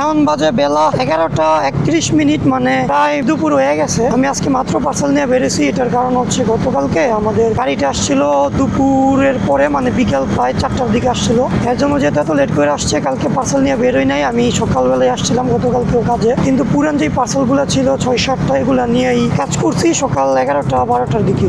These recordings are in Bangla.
এখন বাজে বেলা এগারোটা একত্রিশ মিনিট মানে প্রায় দুপুর হয়ে গেছে। আমি আজকে মাত্র পার্সেল নিয়ে বেরিয়েছি। এটার কারণ হচ্ছে গতকালকে আমাদের গাড়িটা আসছিল দুপুরের পরে মানে বিকেল প্রায় চারটার দিকে আসছিল। এর জন্য যেহেতু এত লেট করে আসছে, কালকে পার্সেল নিয়ে বেরোই নাই। আমি সকালবেলায় আসছিলাম গতকালকেও কাজে। কিন্তু পুরান যে পার্সেলগুলো ছিল, ছয় সাতটা এগুলো নিয়েই কাজ করছি সকাল এগারোটা বারোটার দিকে।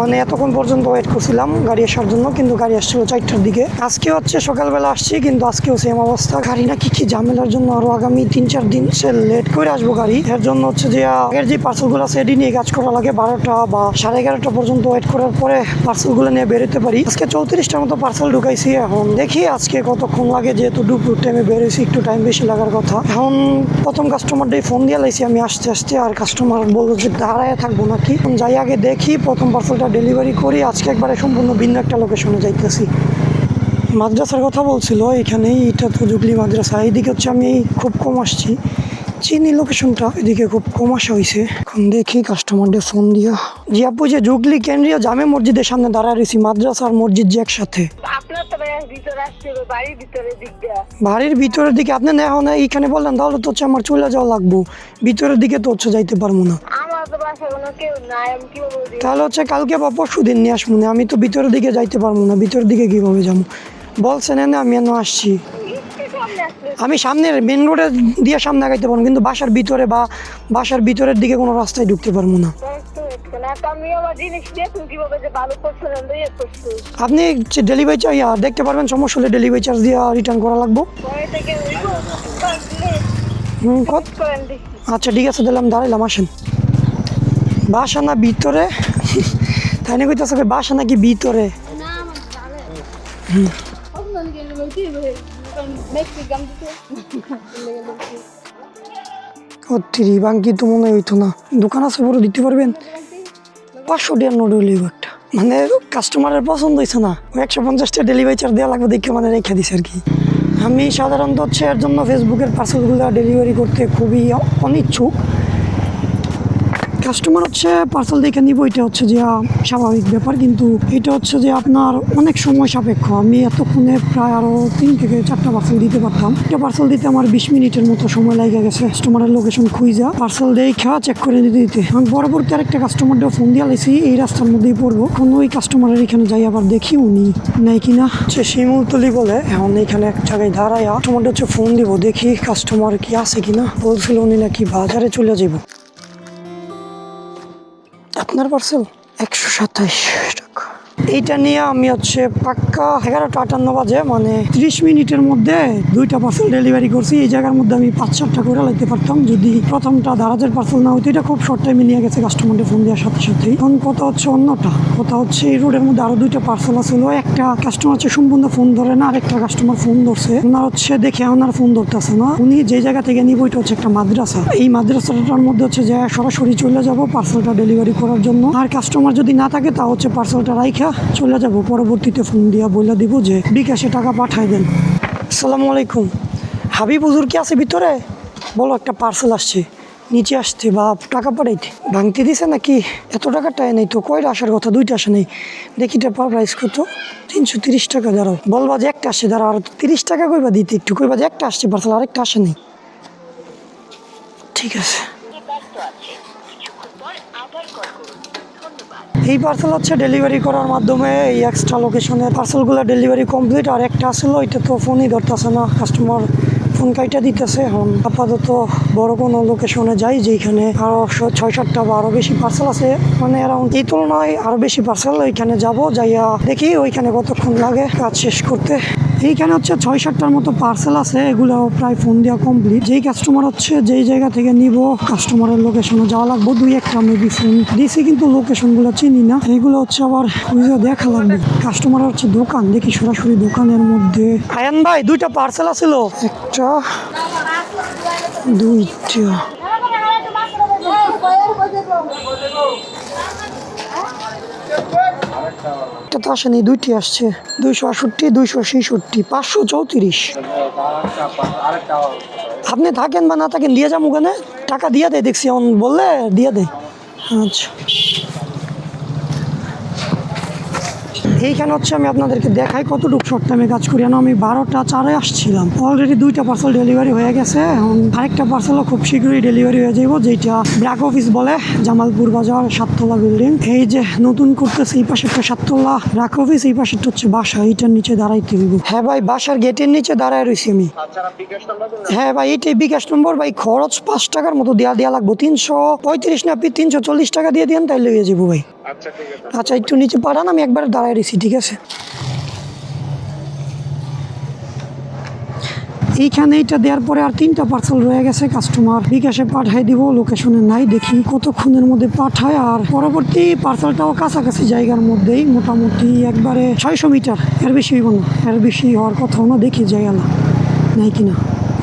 মানে এতক্ষণ পর্যন্ত ওয়েট করছিলাম গাড়ি আসার জন্য, কিন্তু গাড়ি আসছিল চারটার দিকে। আজকে হচ্ছে সকালবেলা আসছি, কিন্তু আজকেও সেম অবস্থা। গাড়ি না কি কি ঝামেলার জন্য আরও আগামী তিন চার দিন সে লেট করে আসব গাড়ি। এর জন্য হচ্ছে যে, আগের যে পার্সেলগুলো আছে, এটি নিয়ে কাজ করা লাগে বারোটা বা সাড়ে এগারোটা পর্যন্ত ওয়েট করার পরে পার্সেলগুলো নিয়ে বেরোতে পারি। আজকে চৌত্রিশটার মতো পার্সেল ঢুকাইছি এখন। দেখি আজকে কতক্ষণ লাগে, যেহেতু দুপুর টাইমে বেরোইছি, একটু টাইম বেশি লাগার কথা। এখন প্রথম কাস্টমারটাই ফোন দিয়ে লাইছি, আমি আসতে আসতে আর কাস্টমার বলল যে দাঁড়ায় থাকব নাকি। যাই আগে দেখি, প্রথম পার্সেলটা ডেলিভারি করি আজকে একবারে সম্পূর্ণ ভিন্ন একটা লোকেশনে যাইতেছি। মাদ্রাসার কথা বলছিল, এখানেই এটা তো জুগলি মাদ্রাসা। এইদিকে হচ্ছে আমি খুব কম আসছি। চিনি লোকেশনটা এদিকে খুব কম আসা হয়েছে এখন দেখি কাস্টমারদের ফোন দিয়া। জি আপু যে জুগলি কেন্দ্রীয় জামে মসজিদের সামনে দাঁড়ায় রয়েছি, মাদ্রাসা আর মসজিদ যে একসাথে। ভিতরে আসতে হবে বাড়ির ভিতরে দিক দিয়া। বাড়ির ভিতরের দিকে আপনি না এখন এইখানে বললেন তাহলে তো হচ্ছে আমার চলে যাওয়া লাগবো। ভিতরের দিকে তো হচ্ছে যাইতে পারব না। আমার তো বাসা কোনো কেউ নাই আমি কি বলব তাহলে হচ্ছে কালকে বা পরশু দিন নিয়ে আসব না আমি তো ভিতরের দিকে যাইতে পারব না ভিতরের দিকে কীভাবে যাব? বলছেন এনে আমি এনে আসছি। আমি সামনের মেন রোডে দিয়ে সামনে আগাইতে পারব কিন্তু বাসার ভিতরে বা বাসার ভিতরের দিকে কোনো রাস্তায় ঢুকতে পারব না। আপনি ডেলিভারি চার্জ দেখতে পারবেন সমস্যা হলে ডেলিভারি চার্জ দিয়ে রিটার্ন করা লাগবো। পরে আচ্ছা ঠিক আছে দিলাম দাঁড়াইলাম আসেন। বাসা না ভিতরে তাই না কইতেছে কই বাসা নাকি ভিতরে? ও তিরি বাঙ্কি তো মনে হইতো না। দোকান আছে বড় দিতে পারবেন? পাঁচশো টাকার নোট একটা মানে কাস্টমারের পছন্দ হয়েছে না। একশো পঞ্চাশটা ডেলিভারি চার্জ দেওয়া লাগবে দেখে মানে রেখে দিছে আর কি। আমি সাধারণত হচ্ছে এর জন্য ফেসবুকের পার্সেলগুলো ডেলিভারি করতে খুবই অনিচ্ছুক। কাস্টমার হচ্ছে পার্সেল দেখে নিব, এটা হচ্ছে যে স্বাভাবিক ব্যাপার। কিন্তু এটা হচ্ছে যে, আপনার অনেক সময় সাপেক্ষ। আমি এতক্ষণে প্রায় আরও তিন থেকে চারটা পার্সেল দিতে পারতাম। একটা পার্সেল দিতে আমার বিশ মিনিটের মতো সময় লাগে গেছে। কাস্টমারের লোকেশন খুঁজা পার্সেল দেখা চেক করে দিতে দিতে আমি পরবর্তী আরেকটা কাস্টমারটা ফোন দিয়ে লাইছি এই রাস্তার মধ্যেই পড়ব। এখন ওই কাস্টমারের এখানে যাই আবার দেখি, উনি নেই কিনা হচ্ছে শিমুলতলি বলে, এখন এখানে এক জায়গায় দাঁড়ায় কাস্টমারটা হচ্ছে ফোন দিব, দেখি কাস্টমার কি আছে কিনা বলছিল উনি নাকি বাজারে চলে যাব আপনার পার্সেল একশো সাতাইশ টাকা। এইটা নিয়ে আমি হচ্ছে পাক্কা এগারোটা আটান্ন বাজে মানে ত্রিশ মিনিটের মধ্যে দুইটা পার্সেল ডেলিভারি করছি। এই জায়গার মধ্যে আমি পাঁচ সাতটা করে লাগতে পারতাম। যদি প্রথমটা দারাজের পার্সেল না হতো এটা খুব শর্ট টাইমে নিয়ে গেছে কাস্টমারকে ফোন দেওয়ার সাথে সাথে এখন কথা হচ্ছে অন্যটা। কথা হচ্ছে এই রোডের মধ্যে আরও দুইটা পার্সেল আছিল একটা কাস্টমার হচ্ছে সম্পূর্ণ ফোন ধরে না, আরেকটা কাস্টমার ফোন ধরছে। ওনার হচ্ছে দেখে ওনার ফোন ধরতেছে না। উনি যে জায়গা থেকে নিব, এটা হচ্ছে একটা মাদ্রাসা। এই মাদ্রাসাটার মধ্যে হচ্ছে যে সরাসরি চলে যাব পার্সেলটা ডেলিভারি করার জন্য। আর কাস্টমার যদি না থাকে তা হচ্ছে পার্সেলটা রাইখা চলে যাব। পরবর্তীতে ফোন দিয়া বলে দিব যে বিকাশে টাকা পাঠাই দেন। আসসালামু আলাইকুম। হাবিব হুজুর কি আছে ভিতরে? বলো, একটা পার্সেল আসছে। নিচে আসতে বা টাকা পাঠাইতে। ভাঙতে দিছে নাকি? এত টাকা টাই নেই তো, কয়টা আসার কথা? দুইটা আসে নেই। দেখি টাকা প্রাইস কত? তিনশো তিরিশ টাকা, দাঁড়াও। বলবা যে একটা আসছে, দাঁড়াও, আর তিরিশ টাকা কইবা দিতে একটু। কইবা যে একটা আসছে পার্সেল আরেকটা আসে নেই। ঠিক আছে। এই পার্সেল হচ্ছে ডেলিভারি করার মাধ্যমে এই এক্সট্রা লোকেশনে পার্সেলগুলো ডেলিভারি কমপ্লিট আর একটা আসলো এটা তো ফোনই ধরতেছে না। কাস্টমার ফোন কাইটা দিতেছে এখন। আপাতত বড় কোনো লোকেশনে যাই যেখানে আরও ছয় সাতটা বা আরও বেশি পার্সেল আছে। মানে অ্যারাউন্ড এই তুলনায় আরও বেশি পার্সেল ওইখানে যাব, যাইয়া দেখি ওইখানে কতক্ষণ লাগে। কাজ শেষ করতে এইখানে হচ্ছে ছয় সাতটার মতো পার্সেল আছে এগুলো প্রায় ফোন দেওয়া কমপ্লিট যেই কাস্টমার হচ্ছে, যেই জায়গা থেকে নিব কাস্টমারের লোকেশনে যাওয়া লাগবো। দুই একটা মেবি ফোন দিছি কিন্তু লোকেশনগুলো চিনি না। এইগুলো হচ্ছে আবার দেখা লাগবে। কাস্টমার হচ্ছে দোকান। দেখি সরাসরি দোকানের মধ্যে। আয়ান ভাই, দুইটা পার্সেল আছিল? একটা, দুইটা। একটা তো আসেনি, দুইটি আসছে। দুইশো আষট্টি দুইশো ছেষট্টি, পাঁচশো চৌত্রিশ। আপনি থাকেন বা না থাকেন, দিয়ে যাব ওখানে। টাকা দিয়ে দেয় দেখছি এমন বললে, দিয়ে দেয় আচ্ছা। এইখানে হচ্ছে আমি আপনাদেরকে দেখাই কতটুকু শর্ট টাইমে কাজ করি। কেন আমি বারোটা চারে আসছিলাম। অলরেডি দুইটা পার্সেল ডেলিভারি হয়ে গেছে। এখন আরেকটা পার্সেলও খুব শীঘ্রই ডেলিভারি হয়ে যাব যেটা ব্র্যাক অফিস বলে জামালপুর বাজার সাততলা বিল্ডিং এই যে নতুন করতেছে এই পাশে একটা সাততলা ব্র্যাক অফিস এই পাশে হচ্ছে বাসা। এইটার নিচে দাঁড়াইতে হইব। হ্যাঁ ভাই বাসার গেটের নিচে দাঁড়ায় রয়েছি আমি। হ্যাঁ ভাই এইটাই বিকাশ নম্বর ভাই খরচ পাঁচ টাকার মতো দেওয়া দেওয়া লাগবো। তিনশো পঁয়ত্রিশ না আপনি তিনশো চল্লিশ টাকা দিয়ে দিন তাই লেগে যাব ভাই। আচ্ছা একটু নিচে পাঠান আমি একবার দাঁড়ায় রয়েছি ঠিক আছে? এইখানে এইটা দেওয়ার পরে আর তিনটা পার্সেল রয়ে গেছে কাস্টমার বিকাশে পাঠাই দিব লোকেশনে নাই দেখি কতক্ষণের মধ্যে পাঠায় আর পরবর্তী পার্সেলটাও কাছাকাছি জায়গার মধ্যেই মোটামুটি একবারে ছয়শো মিটার। এর বেশি হইব না এর বেশি হওয়ার কথাও না দেখি জায়গা না নাই কিনা।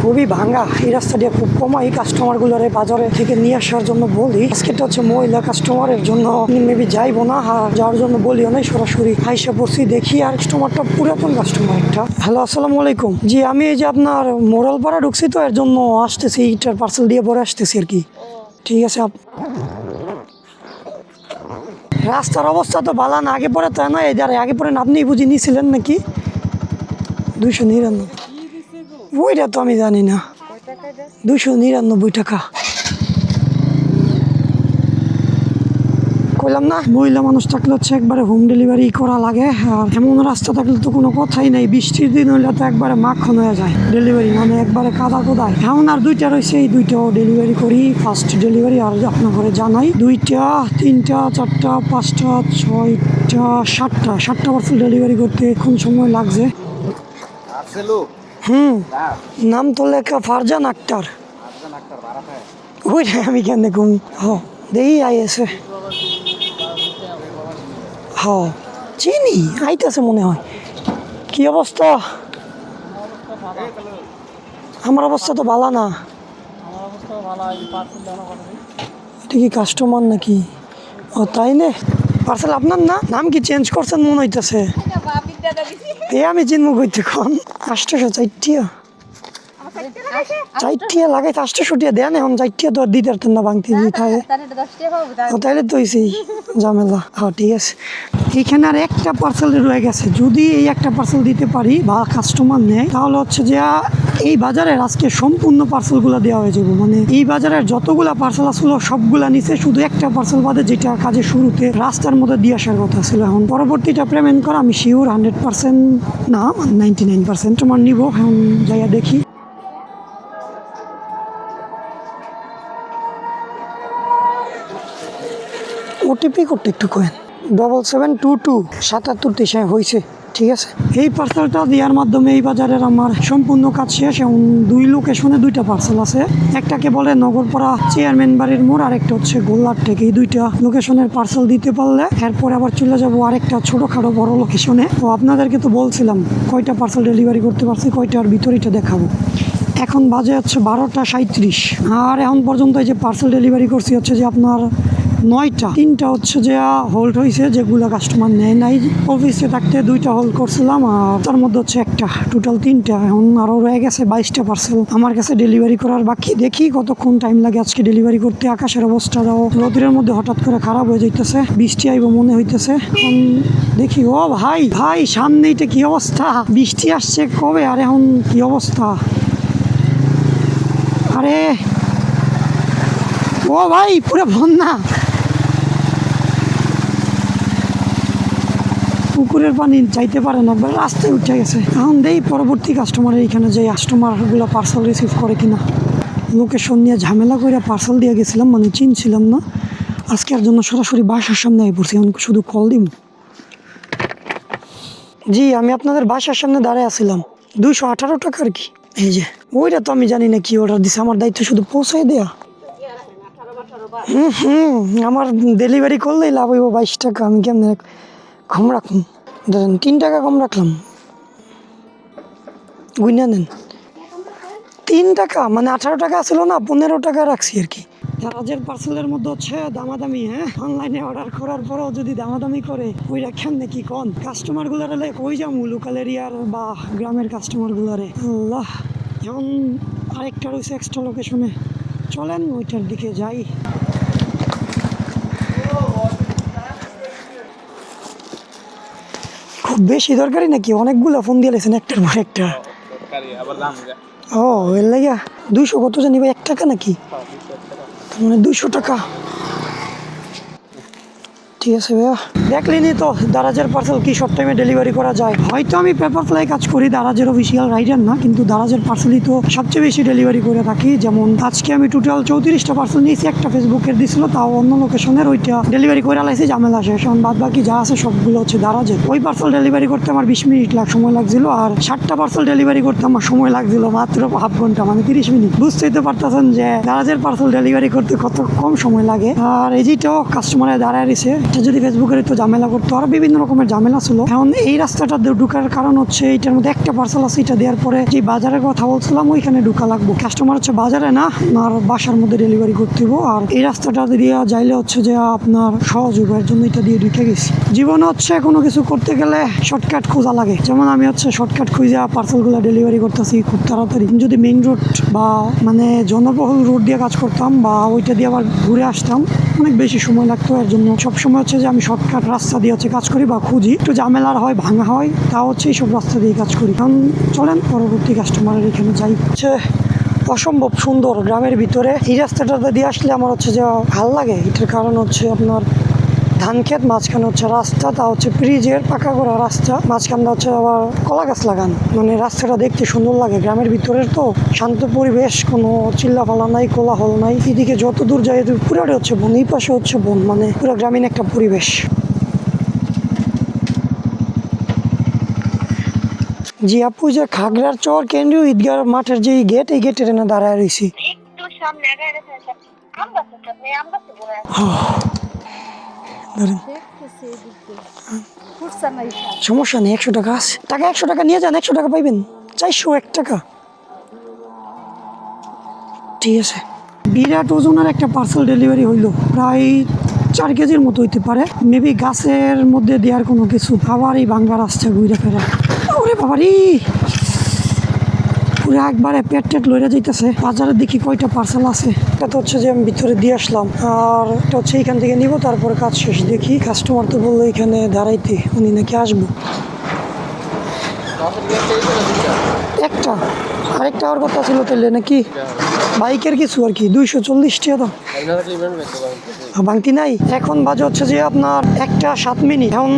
খুবই ভাঙা এই রাস্তা দিয়ে খুব কমা এই কাস্টমারগুলোর বাজারে থেকে নিয়ে আসার জন্য বলি। আজকেটা হচ্ছে মহিলা কাস্টমারের জন্য। মেবি যাইবো না যাওয়ার জন্য বলিও নাই সরাসরি। আইসা পড়ছি দেখি, আর কাস্টমারটা পুরাতন কাস্টমার একটা। হ্যালো আসসালামু আলাইকুম। জি, আমি এই যে আপনার মোরালপাড়া ঢুকছি তো, এর জন্য আসতেছি এইটার পার্সেল দিয়ে পরে আসতেছি আর কি। ঠিক আছে, আপ রাস্তার অবস্থা তো ভালো না, আগে পরে তাই না এই আগে পরে আপনি বুঝি নিয়েছিলেন নাকি? দুইশো নিরানব্বই। ওইটা তো আমি জানি না। দুশো নিরানব্বই টাকা। কইলাম না, মহিলা মানুষ থাকলে হচ্ছে একবারে হোম ডেলিভারি করা লাগে। আর এমন রাস্তা থাকলে তো কোনো কথাই নাই, বৃষ্টির দিন হইলে তো একবারে মাখন হয়ে যায়। ডেলিভারি মানে একবারে কাদা কোদায়। এমন আর দুইটা রয়েছে, এই দুইটাও ডেলিভারি করি ফার্স্ট ডেলিভারি আর আপনার ঘরে জানাই, দুইটা, তিনটা, চারটা, পাঁচটা, ছয়টা, সাতটা। সাতটা পার্সেল ডেলিভারি করতে কোন সময় লাগছে। আছে লোক হুম। নাম তো লেখা ফারজান আক্তার। আমি কেন ঘুম হ দেখি আইএসে হ চিনি আইতেছে মনে হয়। কি অবস্থা? আমার অবস্থা তো ভালো না। এটা কি কাস্টমার নাকি? ও তাই নে। পার্সেল আপনার না? নাম কি চেঞ্জ করছেন মনে হইতেছে? এ আমি জিনমু কইতে কোন আষ্টশো চারটিয়া চারটিয়া লাগাই আষ্টশো টিয়া দেন এখন চারটিয়া তো দিতে পারতেন না হয় ও, তাইলে তো হয়েছি হ্যাঁ ঠিক আছে। এখানে আর একটা পার্সেল রয়ে গেছে। যদি এই একটা পার্সেল দিতে পারি বা কাস্টমার নেয়, তাহলে হচ্ছে যে, এই বাজারের আজকে সম্পূর্ণ পার্সেলগুলো দেওয়া হয়ে যাবে। মানে এই বাজারের যতগুলা পার্সেল আসলো, সবগুলা নিচে শুধু একটা পার্সেল বাদে যেটা কাজের শুরুতে রাস্তার মধ্যে দিয়ে আসার কথা ছিল। এখন পরবর্তীটা পেমেন্ট করা, আমি শিওর হান্ড্রেড পার্সেন্ট না নাইনটি নাইন পার্সেন্ট তোমার নিবো। এখন যাইয়া দেখি। ওটিপি করতে একটু কোয়েন। ডবল সেভেন টু টু সাতাত্তর তেইশে হয়েছে, ঠিক আছে? এই পার্সেলটা দেওয়ার মাধ্যমে এই বাজারের আমার সম্পূর্ণ কাজ শেষ এবং দুই লোকেশনে দুইটা পার্সেল আছে। একটাকে বলে নগরপাড়া চেয়ারম্যান বাড়ির মোড় আর একটা হচ্ছে গোল্লার থেকে এই দুইটা লোকেশনের পার্সেল দিতে পারলে এরপর আবার চলে যাব আরেকটা ছোটোখাটো বড় লোকেশনে তো আপনাদেরকে তো বলছিলাম, কয়টা পার্সেল ডেলিভারি করতে পারছি, কয়টার ভিতরেটা দেখাবো। এখন বাজে হচ্ছে বারোটা সাঁত্রিশ আর এখন পর্যন্ত এই যে পার্সেল ডেলিভারি করছি হচ্ছে যে আপনার নয়টা। তিনটা হচ্ছে যে হোল্ড হয়েছে যেগুলো কাস্টমার নেয় নাই। অফিসে থাকতে দুইটা হোল্ড করছিলাম আর তার মধ্যে হচ্ছে একটা। টোটাল তিনটা। এখন আরও রয়ে গেছে বাইশটা পার্সেল আমার কাছে ডেলিভারি করার বাকি। দেখি কতক্ষণ টাইম লাগে আজকে ডেলিভারি করতে। আকাশের অবস্থাটাও রোদের মধ্যে হঠাৎ করে খারাপ হয়ে যাইতেছে। বৃষ্টি আইব মনে হইতেছে। এখন দেখি, ও ভাই ভাই সামনে এটা কি অবস্থা? বৃষ্টি আসছে কবে? আর এখন কি অবস্থা? আরে, ও ভাই, পুরো বন্যা। পুকুরের পানি যাইতে পারে না, একবার রাস্তায় উঠে গেছে। এখন দেই পরবর্তী কাস্টমারের এখানে যে কাস্টমারগুলো পার্সেল রিসিভ করে কিনা। লোকেশন নিয়ে ঝামেলা করে পার্সেল দিয়ে গেছিলাম মানে চিনছিলাম না। আজকের জন্য সরাসরি বাসার সামনে আই পড়ছি, এখন শুধু কল দিব জি, আমি আপনাদের বাসার সামনে দাঁড়ায় আছিলাম। দুইশো আঠারো টাকা আর কি। এই যে, ওইটা তো আমি জানি না কি অর্ডার দিছে, আমার দায়িত্ব শুধু পৌঁছাই দেয়া। হুম হুম, আমার ডেলিভারি করলেই লাভ হইব বাইশ টাকা, আমি কেমন কম রাখুন। ধরেন তিন টাকা কম রাখলাম। গুইনা নেন। তিন টাকা? মানে আঠারো টাকা ছিল না, পনেরো টাকা রাখছি আর কি। রাজের পার্সেলের মধ্যে হচ্ছে দামাদামি হ্যাঁ? অনলাইনে অর্ডার করার পরেও যদি দামাদামি করে ওই রাখেন নাকি কন? কাস্টমার গুলারে লাইক ওই যাব লোকাল এরিয়ার বা গ্রামের কাস্টমার গুলারে আল্লাহ। এখন আরেকটা রয়েছে এক্সট্রা লোকেশনে চলেন, ওইটার দিকে যাই। বেশি দরকারি নাকি? অনেকগুলো ফোন দিয়ে লেছেন একটার পর একটা। ও, এর লাগিয়া দুইশো কত জানি ভাই এক টাকা নাকি? মানে দুইশো টাকা। ঠিক আছে ভাইয়া। দেখলেনি তো, দারাজের পার্সেল কি সব টাইমে ডেলিভারি করা যায়। হয়তো আমি পেপার ফ্লাই কাজ করি, দারাজের অফিসিয়াল রাইডার না, কিন্তু দারাজের পার্সেলই তো সবচেয়ে বেশি ডেলিভারি করে থাকি। যেমন, আজকে আমি টোটাল চৌত্রিশটা পার্সেল নিয়েছি, একটা ফেসবুকের দিছিল, তাও অন্য লোকেশনের ওইটা ডেলিভারি করে লাইছি, ঝামেলা শেষ। এখন বাদ বাকি যা আছে সবগুলো হচ্ছে দারাজের। ওই পার্সেল ডেলিভারি করতে আমার বিশ মিনিট লাগ সময় লাগছিল, আর ষাটটা পার্সেল ডেলিভারি করতে আমার সময় লাগছিল মাত্র হাফ ঘণ্টা মানে তিরিশ মিনিট। বুঝতেই তো পারতেছেন যে, দারাজের পার্সেল ডেলিভারি করতে কত কম সময় লাগে। আর এই যেটাও কাস্টমারে দাঁড়ায় রয়েছে। এটা যদি ফেসবুকের তো ঝামেলা করতো, আরও বিভিন্ন রকমের ঝামেলা ছিল। এখন এই রাস্তাটা ঢুকার কারণ হচ্ছে, এটার মধ্যে একটা পার্সেল আছে, এটা দেওয়ার পরে যে বাজারের কথা বলছিলাম, ওইখানে ঢুকা লাগবো। কাস্টমার হচ্ছে বাজারে না আর বাসার মধ্যে ডেলিভারি করতে আর এই রাস্তাটা দিয়ে যাইলে হচ্ছে যে আপনার সহজ জন্য এটা দিয়ে ঢুকে গেছি। জীবনে হচ্ছে কোনো কিছু করতে গেলে শর্টকাট খোঁজা লাগে। যেমন আমি হচ্ছে শর্টকাট খুঁজে পার্সেলগুলো ডেলিভারি করতেছি খুব তাড়াতাড়ি। যদি মেইন রোড বা মানে জনবহুল রোড দিয়ে কাজ করতাম বা ওইটা দিয়ে আবার ঘুরে আসতাম অনেক বেশি সময় লাগতো, এর জন্য সবসময় হচ্ছে যে আমি শর্টকাট রাস্তা দিয়ে হচ্ছে কাজ করি বা খুঁজি। একটু ঝামেলার হয়, ভাঙা হয় তা হচ্ছে এইসব রাস্তা দিয়ে কাজ করি। কারণ চলেন, পরবর্তী কাস্টমারের এখানে যাই। হচ্ছে অসম্ভব সুন্দর গ্রামের ভিতরে এই রাস্তাটা দিয়ে আসলে আমার হচ্ছে যে ভালো লাগে। এটার কারণ হচ্ছে আপনার ধান ক্ষেত মাঝখানে হচ্ছে রাস্তা তা হচ্ছে ব্রিজের পাকা করা রাস্তা মাঝখানটা হচ্ছে আবার কলা গাছ লাগানো। মানে রাস্তাটা দেখতে সুন্দর লাগে গ্রামের ভিতরের তো শান্ত পরিবেশ কোনো চিল্লাফালা নাই কোলাহল নাই। এদিকে যত দূর যায় পুরাটা হচ্ছে বন এই পাশে হচ্ছে বন মানে পুরো গ্রামীণ একটা পরিবেশ। জি আপু যে খাগড়ার চর কেন্দ্রীয় ঈদগাহ মাঠের যে গেট এই গেটের এনে দাঁড়ায় রয়েছি একটু সামনে আগায় রেখে আম গাছ আম গাছে বলে সমস্যা নেই, একশো টাকা আছে। টাকা একশো টাকা নিয়ে যান, একশো টাকা পাইবেন। চারশো এক টাকা। ঠিক আছে। বিরাট ওজনের একটা পার্সেল ডেলিভারি হইল। প্রায় চার কেজির মতো হইতে পারে। মেবি গাছের মধ্যে দেওয়ার কোনো কিছু। আবার এই ভাঙ্গা রাস্তা ঘুরে ফেরা। ওরে বাবারি! পুরো একবারে পেট টেট লইরা যাইতেছে। বাজারে দেখি কয়টা পার্সেল আছে? এটা তো হচ্ছে যে আমি ভিতরে দিয়ে আসলাম। আর এটা হচ্ছে এখান থেকে নিব, তারপর কাজ শেষ। দেখি কাস্টমার তো বলল এখানে দাঁড়াইতে, উনি নাকি আসব। একটা, আরেকটা আর কথা ছিল তাহলে নাকি? বাইকের কিছু আর কি, দুইশো চল্লিশ টাকা ভাঙতি নাই। এখন বাজে হচ্ছে যে আপনার একটা সাত মিনিট। এখন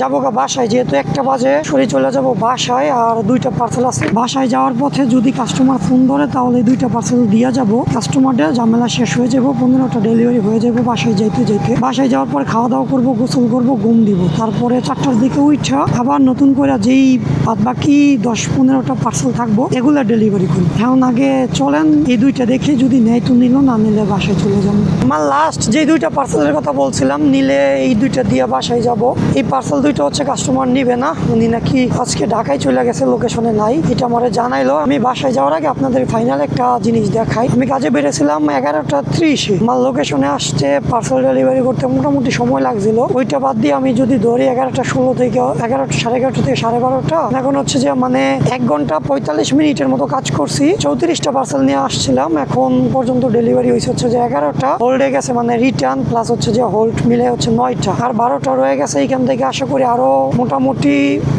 যাব গা বাসায়, যেহেতু একটা বাজে, সরে চলে যাব বাসায়, আর দুইটা পার্সেল আছে। বাসায় যাওয়ার পথে যদি কাস্টমার ফোন ধরে, তাহলে দুইটা পার্সেল দিয়ে যাব। কাস্টমারদের ঝামেলা শেষ হয়ে যাব, পনেরোটা ডেলিভারি হয়ে যাব বাসায় যাইতে যাইতে। বাসায় যাওয়ার পর খাওয়া দাওয়া করব, গোসল করব, ঘুম দিব। তারপরে চারটার দিকে উঠা আবার নতুন করে যেই বাদ বাকি দশ পনেরোটা পার্সেল থাকব, এগুলা ডেলিভারি করি। এখন আগে চলেন, এই দুইটা দেখে যদি নেয় তো নিল না, নিলে বাসায় চলে যাব। আমার লাস্ট যে দুইটা পার্সেলের কথা বলছিলাম, নিলে এই দুইটা দিয়ে বাসায় যাব। এই পার্সেল দুইটা হচ্ছে কাস্টমার নিবে না। উনি নাকি আজকে ঢাকায় চলে গেছে লোকেশনে নাই। এটা আমারে জানাইলো। আমি বাসায় যাওয়ার আগে আপনাদের ফাইনাল একটা জিনিস দেখাই। আমি কাজে বেড়েছিলাম এগারোটা ত্রিশে। আমার লোকেশনে আসতে পার্সেল ডেলিভারি করতে মোটামুটি সময় লাগছিল। ওইটা বাদ দিয়ে আমি যদি ধরি এগারোটা ষোলো থেকে এগারোটা, সাড়ে এগারোটা থেকে সাড়ে বারোটা। এখন হচ্ছে যে মানে এক ঘণ্টা পঁয়তাল্লিশ মিনিটের মতো কাজ করছি। চৌত্রিশটা পার্সেল নিয়ে আসছিলাম। এখন পর্যন্ত ডেলিভারি হয়েছে হচ্ছে যে এগারোটা। হোল্ডে গেছে মানে রিটার্ন প্লাস হচ্ছে যে হোল্ড মিলে হচ্ছে নয়টা। আর বারোটা রয়ে গেছে এইখান থেকে আশা করি আরও মোটামুটি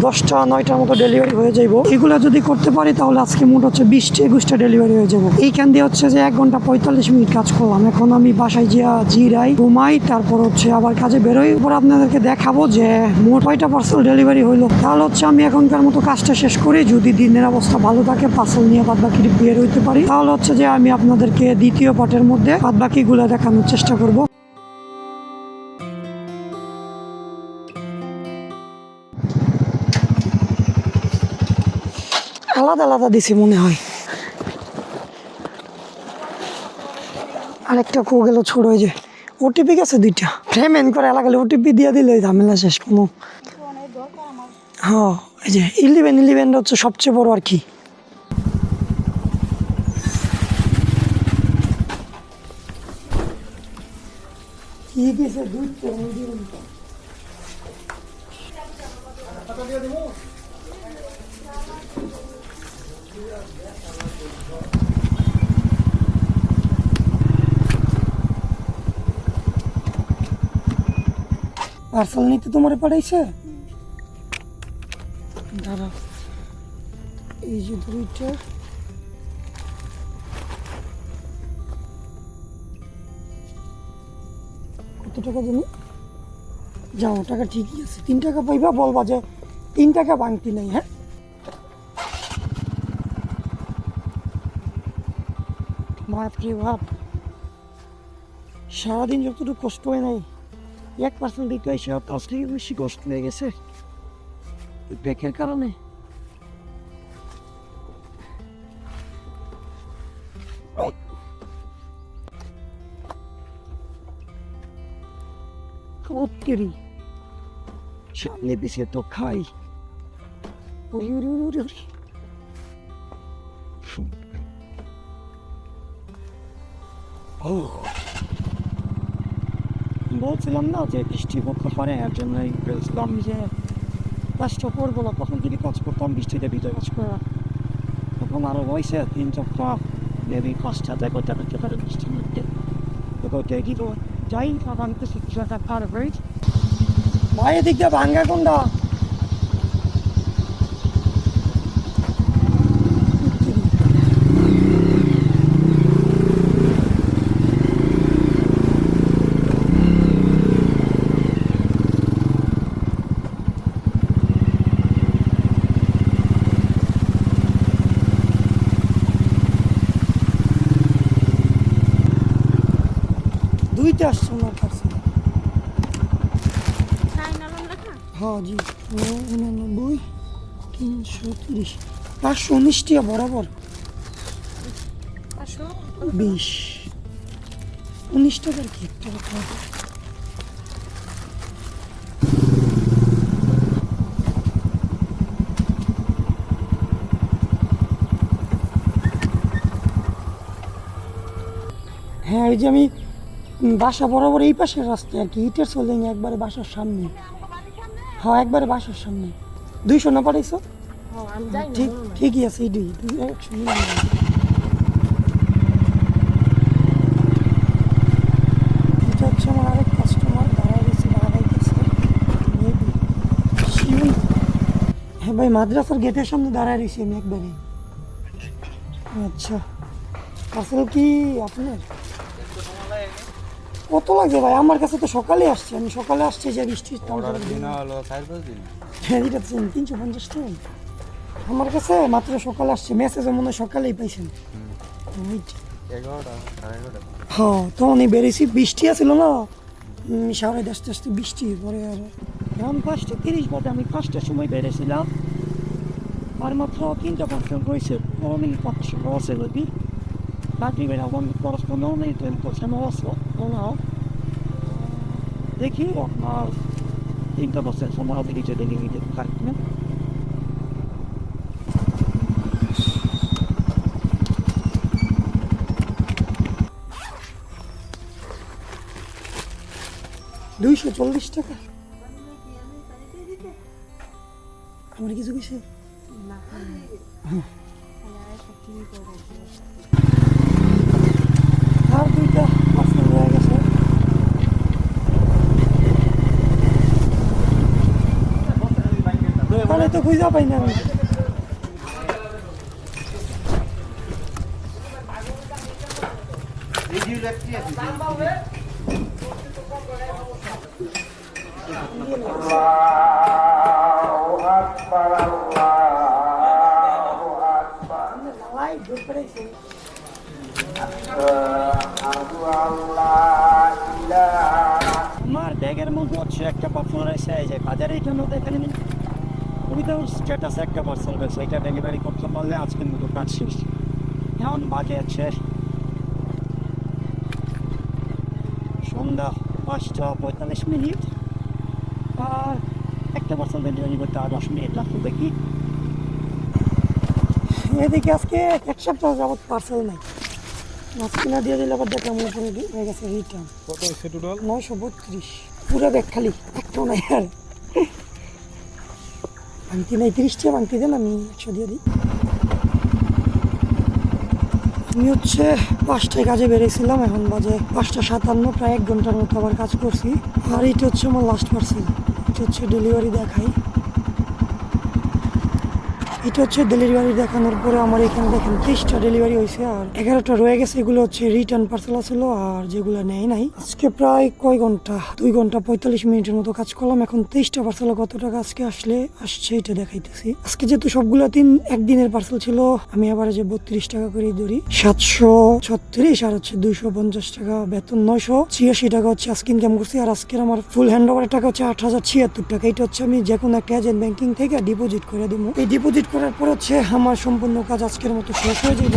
দশটা, নয়টার মতো ডেলিভারি হয়ে যাইব। এগুলো যদি করতে পারি তাহলে আজকে মোট হচ্ছে বিশটা, একুশটা ডেলিভারি হয়ে যাব। এইখান দিয়ে হচ্ছে যে এক ঘণ্টা পঁয়তাল্লিশ মিনিট কাজ করলাম। এখন আমি বাসায় যা জিরাই, ঘুমাই, তারপর হচ্ছে আবার কাজে বেরোই। পর আপনাদেরকে দেখাবো যে মোট কয়টা পার্সেল ডেলিভারি হইল। তাহলে হচ্ছে আমি এখনকার মতো কাজটা শেষ করি। যদি দিনের অবস্থা ভালো থাকে পার্সেল নিয়ে বাদ বাকি বের হইতে পারি। তাহলে হচ্ছে যে আমি আপনাদেরকে দ্বিতীয় পার্টের মধ্যে বাদ বাকিগুলো দেখানোর চেষ্টা করব। আলাদা আলাদা দিছে মনে হয়। আরেকটা কো গেল হয়ে যে, ওটিপি গেছে দুইটা। ফ্রেম এন করে এলাকালে ওটিপি দিয়ে দিলে ঝামেলা শেষ, কোনো হ্যাঁ এই যে ইলেভেন ইলেভেনটা হচ্ছে সবচেয়ে বড় আর কি। পার্সেল নিতে তোমারে পাঠাইছে? দাঁড়া এই যে দুইটা। টাকা জানি? যাও, টাকা ঠিকই আছে। তিন টাকা পাইবা, বলবা যে তিন টাকা ভাঙতি নাই হ্যাঁ? বাপরে বাপ। সারাদিন যতটুকু কষ্ট হয় নাই, এক পার্সেন্ট দিতে তার থেকে বেশি কষ্ট হয়ে গেছে। ব্রেকের কারণে। সত্যি সামনে পিছিয়ে তো খাই উরি উরি উরি উরি উরি ও বলছিলাম না যে বৃষ্টি পড়তে পারে এর জন্যই বলছিলাম যে কাজটা করব না তখন যদি কাজ করতাম বৃষ্টিতে ভিতরে কাজ করা তখন আরও হয়েছে তিন চারটা মেবি পাঁচটা দেখো দেখা বৃষ্টির মধ্যে দেখো দেখি তো শিখছি একটা পার রাইট ভাই এদিক দিয়ে ভাঙ্গা কোনটা দুইটা আসছে আমার কাছে হ্যাঁ জি উনানব্বই তিনশো তিরিশ। পাঁচশো উনিশ টাকা বরাবর। বিশ। উনিশ টাকার কি একটা কথা? হ্যাঁ ওই যে আমি বাসা বরাবর এই পাশের রাস্তায় আর কি ইটের সোলিং একবারে বাসার সামনে। হ্যাঁ একবারে বাসার সামনে। দুইশো না পাঠাইছো? ঠিক ঠিকই আছে এই দুই দুই একশো হ্যাঁ ভাই মাদ্রাসার গেটের সামনে দাঁড়ায় রয়েছি আমি একবারে আচ্ছা। আসলে কি আপনার? কত লাগছে ভাই? আমার কাছে তো সকালে আসছে। আমি সকালে আসছি যে দিন হ্যাঁ এটা তিনশো পঞ্চাশ টাকা আমার কাছে মাত্র সকালে আসছে। মেসেজও মনে হয় সকালেই পাইছেন। হ্যাঁ তখন এই বেড়েছি। বৃষ্টি আছিল না। সাড়ে দশটা আসতে বৃষ্টি পরে আর। এখন পাঁচটা তিরিশ বাজে। আমি পাঁচটার সময় বেড়েছিলাম। আর মাত্র তিনটা পার্সেন্ট রয়েছে অনেক পাঁচশো আছে লোকি বাকি নেই তো করছে নশো ওনাও দেখি আপনার তিনটা পার্সেন্ট সময় হবে কিছু দেখে নিতে থাকবেন দুইশো চল্লিশ টাকা? আমার কিছু কিছু আর দুইটা পার্সেল হয়ে গেছে তাহলে তো খুঁজা পাই না আমি। আমার ব্যাগের মধ্যে হচ্ছে একটা পার্সেল রয়েছে, এই যে বাজারে এখানে নেই। উইদাউট স্ট্যাটাস একটা পার্সেল রয়েছে এটা ডেলিভারি করতে পারলে আজকের মতো কাজ শেষ। এখন বাজে আছে সন্ধ্যা পাঁচটা পঁয়তাল্লিশ মিনিট। আর একটা পার্সেল ডেলিভারি করতে আর দশ মিনিট লাগতো দেখি। এদিকে আজকে এক সপ্তাহ যাবত পার্সেল নাই। মাছ কিনা দিয়ে দিলে আবার দেখা মনে পড়ে হয়ে গেছে রিটার্ন কত হয়েছে টোটাল নয়শো বত্রিশ। পুরো ব্যাগ খালি একটাও নাই আর। ভাঙতি নাই, তিরিশটা ভাঙতি দেন, আমি একশো দিয়ে দিই। আমি হচ্ছে পাঁচটায় কাজে বেরিয়েছিলাম, এখন বাজে পাঁচটা সাতান্ন, প্রায় এক ঘণ্টার মতো আবার কাজ করছি। আর এটা হচ্ছে আমার লাস্ট পার্সেল এটা হচ্ছে ডেলিভারি দেখাই এটা হচ্ছে ডেলিভারি দেখানোর পরে আমার এখানে দেখেন তেইশটা ডেলিভারি হয়েছে আর এগারোটা রয়ে গেছে, এগুলো হচ্ছে রিটার্ন পার্সেল আছিল আর যেগুলো নেয় নাই। আজকে প্রায় কয় ঘণ্টা? দুই ঘণ্টা পঁয়তাল্লিশ মিনিটের মতো কাজ করলাম। এখন তেইশটা পার্সেল কত টাকা আজকে আসলে? আসছে, এটা দেখাইতেছি। আজকে যেহেতু সবগুলো তিন, একদিনের পার্সেল ছিল, আমি আবার যে বত্রিশ টাকা করে ধরি। সাতশো ছত্রিশ আর হচ্ছে দুইশো পঞ্চাশ টাকা, বেতন নয়শো ছিয়াশি টাকা হচ্ছে আজকে ইনকাম করছি। আর আজকের আমার ফুল হ্যান্ড ওভারের টাকা হচ্ছে আট হাজার ছিয়াত্তর টাকা। এটা হচ্ছে আমি যে কোনো একটা এজেন্ট ব্যাংকিং থেকে ডিপোজিট করে দিব এই ডিপোজিট করার পর হচ্ছে আমার সম্পূর্ণ কাজ আজকের মতো শেষ হয়ে যাব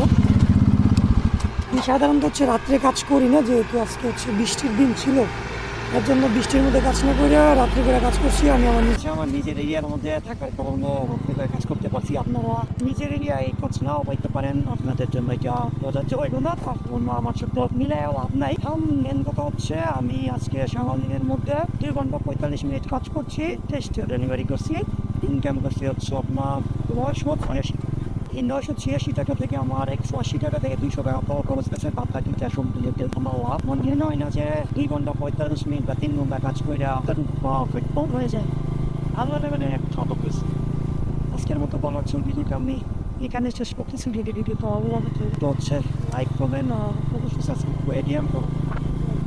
আমি সাধারণত হচ্ছে রাত্রে কাজ করি না, যেহেতু আজকে হচ্ছে বৃষ্টির দিন ছিল। এর জন্য বৃষ্টির মধ্যে কাজ না করে রাত্রে করে কাজ করছি। আমি আমার নিচে আমার নিজের এরিয়ার মধ্যে থাকার কারণে রাত্রে করে কাজ করতে পারছি। আপনারা নিজের এরিয়ায় কাজ নাও পাইতে পারেন। আপনাদের জন্য এটা প্রযোজ্য হইব না তার জন্য আমার সাথে মিলে লাভ নাই। মেন কথা হচ্ছে, আমি আজকে সারাদিনের মধ্যে দুই ঘণ্টা পঁয়তাল্লিশ মিনিট কাজ করছি টেস্ট ডেলিভারি করছি। ইনকাম করছি হচ্ছে আপনার নয়শো ছয়াশি। এই নয়শো ছিয়াশি টাকা থেকে আমার একশো আশি টাকা থেকে দুইশো টাকা পাওয়া খরচ গেছে বাদ বাকিটা সম্পূর্ণ আমার লাভ মনে হয় না যে দুই ঘণ্টা পঁয়তাল্লিশ মিনিট বা তিন ঘণ্টা কাজ করে আপনার কম হয়ে যায়। আমার মানে ছোট কিছু আজকের মতো বলার জন্য ভিডিওটা আমি এখানে শেষ করতেছি। ভিডিওটি তো অবশ্যই তো হচ্ছে লাইক করবেন অবশ্যই সাবস্ক্রাইব করে দিন